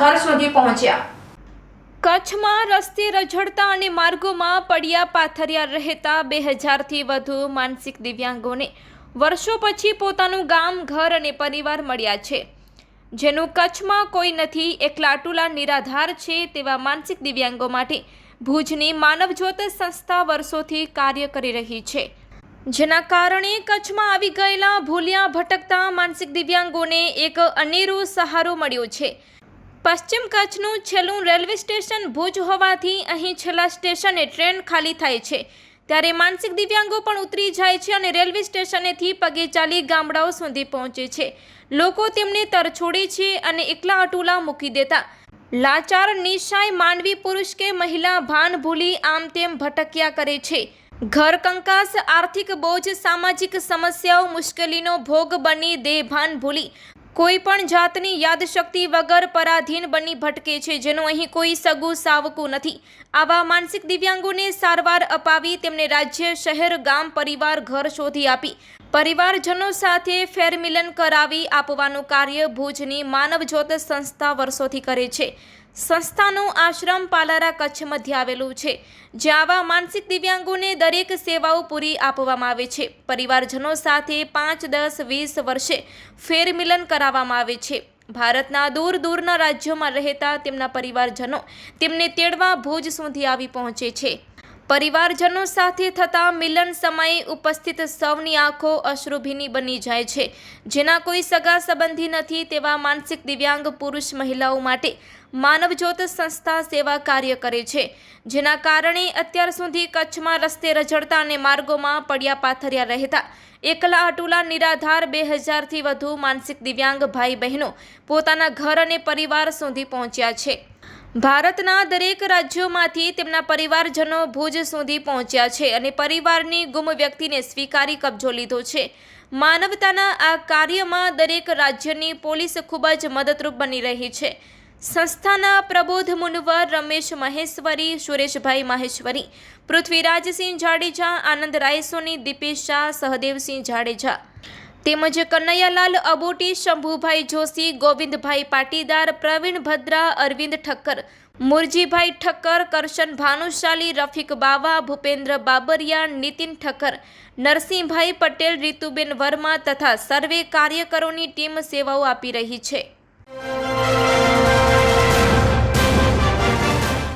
પહોંચ્યા. કચ્છમાં રસ્તે રઝળતા અને માર્ગોમાં પડ્યા પાથરિયા રહેતા બે હજારથી વધુ માનસિક દિવ્યાંગોને વર્ષો પછી પોતાનું ગામ, ઘર અને પરિવાર મળ્યા છે. જેનું કચ્છમાં કોઈ નથી એકલાટુલા નિરાધાર છે તેવા માનસિક દિવ્યાંગો માટે ભુજની માનવજ્યોત સંસ્થા વર્ષોથી કાર્ય કરી રહી છે. જેના કારણે કચ્છમાં આવી ગયેલા ભૂલ્યા ભટકતા માનસિક દિવ્યાંગોને એક અનેરો સહારો મળ્યો છે. પશ્ચિમ કચ્છનું છેલ્લું રેલવે સ્ટેશન ભુજ હોવાથી અહીં છેલ્લા સ્ટેશને ટ્રેન ખાલી થાય છે. ત્યારે માનસિક દિવ્યાંગો પણ ઉતરી જાય છે અને રેલવે સ્ટેશનેથી પગે ચાલી ગામડાઓ સુધી પહોંચે છે. લોકો તેમને તરછોડે છે અને એકલા અટુલા મૂકી દેતા. લાચાર, નિશાય, માનવી પુરુષ કે મહિલા ભાન ભૂલી આમ તેમ ભટક્યા કરે છે. ઘર કંકાસ, આર્થિક બોજ, સામાજિક સમસ્યાઓ, મુશ્કેલીનો ભોગ બની દેહભાન ભૂલી કોઈ પણ જાતની યાદશક્તિ વગર પરાધીન બની ભટકે છે, જેનું અહીં કોઈ સગું સાવકું નથી. આવા માનસિક દિવ્યાંગોને સારવાર અપાવી તેમને રાજ્ય, શહેર, ગામ, પરિવાર, ઘર શોધી આપી. પરિવારજનો સાથે ફેરમિલન કરાવી આપવાનું કાર્ય ભુજની માનવજ્યોત સંસ્થા વર્ષોથી કરે છે. સંસ્થાનું આશ્રમ પાલારા કચ્છ મધ્ય આવેલું છે. જ્યાં આવા માનસિક દિવ્યાંગોને દરેક સેવાઓ પૂરી આપવામાં આવે છે. પરિવારજનો સાથે પાંચ, દસ, વીસ વર્ષે ફેરમિલન કરાવવામાં આવે છે. ભારતના દૂર દૂરના રાજ્યોમાં રહેતા તેમના પરિવારજનો તેમને તેડવા ભુજ સુધી આવી પહોંચે છે. પરિવારજનો સાથે થતા મિલન સમયે ઉપસ્થિત સૌની આંખો અશ્રુભીની બની જાય છે. જેના કોઈ સગા સંબંધી નથી તેવા માનસિક દિવ્યાંગ પુરુષ મહિલાઓ માટે માનવજ્યોત સંસ્થા સેવા કાર્ય કરે છે. જેના કારણે અત્યાર સુધી કચ્છમાં રસ્તે રઝળતા અને માર્ગોમાં પડ્યા પાથર્યા રહેતા એકલા અટુલા નિરાધાર બે હજારથી વધુ માનસિક દિવ્યાંગ ભાઈ બહેનો પોતાના ઘર અને પરિવાર સુધી પહોંચ્યા છે. ભારતના દરેક રાજ્યોમાંથી તેમના પરિવારજનો ભુજ સુધી પહોંચ્યા છે અને પરિવારની ગુમ વ્યક્તિને સ્વીકારી કબજો લીધો છે. માનવતાના આ કાર્યમાં દરેક રાજ્યની પોલીસ ખૂબ જ મદદરૂપ બની રહી છે. સંસ્થાના પ્રબોધ મુનવર રમેશ મહેશ્વરી, સુરેશભાઈ મહેશ્વરી, પૃથ્વીરાજસિંહ જાડેજા, આનંદ રાયસોની, દીપેશ શાહ, સહદેવસિંહ જાડેજા. તેમજ કનૈયાલાલ અબોટી, શંભુભાઈ જોશી, ગોવિંદભાઈ પાટીદાર, પ્રવીણ ભદ્રા, અરવિંદ ઠક્કર, મુરજીભાઈ ઠક્કર, કરશન ભાનુશાલી, રફીક બાવા, ભૂપેન્દ્ર બાબરિયા, નીતિન ઠક્કર, નરસિંહભાઈ પટેલ, રીતુબેન વર્મા તથા સર્વે કાર્યકરોની ટીમ સેવાઓ આપી રહી છે.